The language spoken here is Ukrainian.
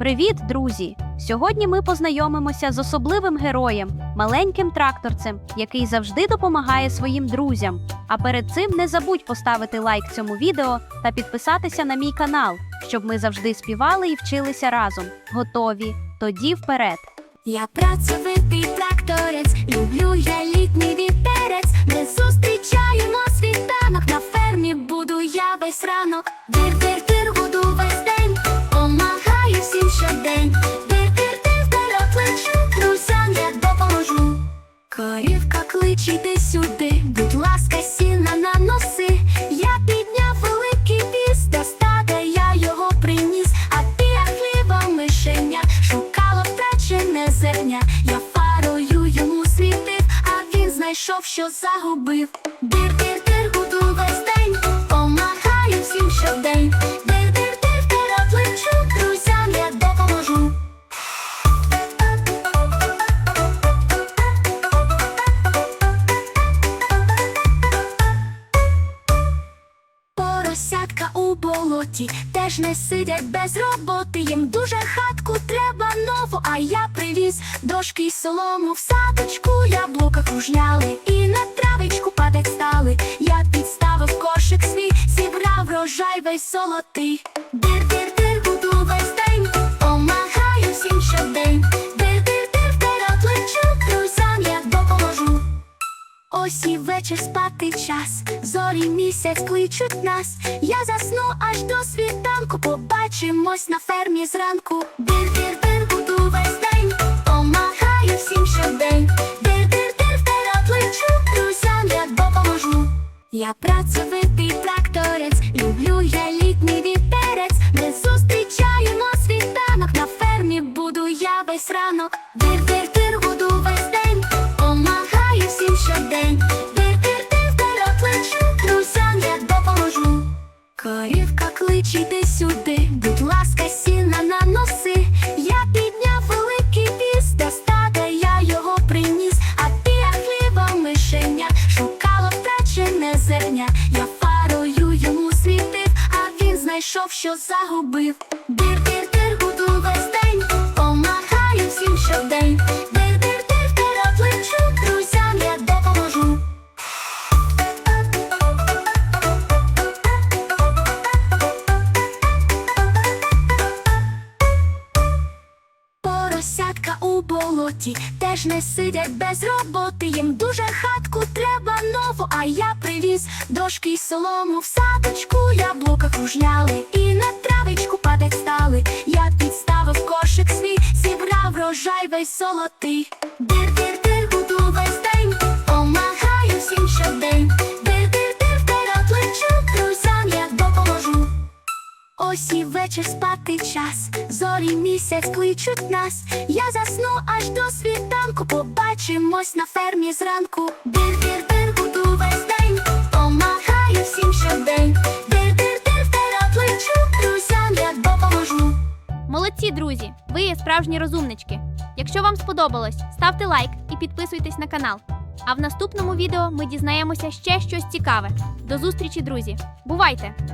Привіт, друзі! Сьогодні ми познайомимося з особливим героєм, маленьким тракторцем, який завжди допомагає своїм друзям. А перед цим не забудь поставити лайк цьому відео та підписатися на мій канал, щоб ми завжди співали і вчилися разом. Готові? Тоді вперед! Я працьовитий тракторець, люблю я літній вітерець, Корівка кличе йди сюди, будь ласка, сіна на носи. Я підняв великий віз, до стада я його приніс, а ти як мишеня, шукала втрачене зерня. Я фарою йому світив, а він знайшов, що загубив. Поросятка у болоті теж не сидять без роботи. Їм дуже хатку треба нову, а я привіз дошки й солому в садочку, яблука кружляли і на травичку падать стали. Я підставив кошик свій, зібрав врожай весь золотий. Ось вечір спати час, зорі місяць кличуть нас. Я засну аж до світанку, побачимось на фермі зранку. Дир-дир-дир буду весь день, помагаю всім щодень. Дир-дир-дир вперед лечу, друзям я допоможу. Я працьовитий тракторець, Корівка кличе йди сюди, будь ласка, сіна на носи. Я підняв великий віз, до стада я його приніс, а як хліба мишеня, шукала втрачене зерня. Я фарою йому світив, а він знайшов, що загубив. Поросятка у болоті теж не сидять без роботи. Їм дуже хатку треба нову, а я привіз дошки й солому в садочку, яблука кружляли і на травичку падать стали. Я підставив кошик свій, зібрав врожай весь золотий. Вечір спати час, зорі місяць кличуть нас. Я засну аж до світанку, побачимось на фермі зранку. Дир-дир-дир буду весь день, помагаю всім щодень. Дир-дир-дир допоможу. Молодці, друзі! Ви є справжні розумнички. Якщо вам сподобалось, ставте лайк і підписуйтесь на канал. А в наступному відео ми дізнаємося ще щось цікаве. До зустрічі, друзі! Бувайте!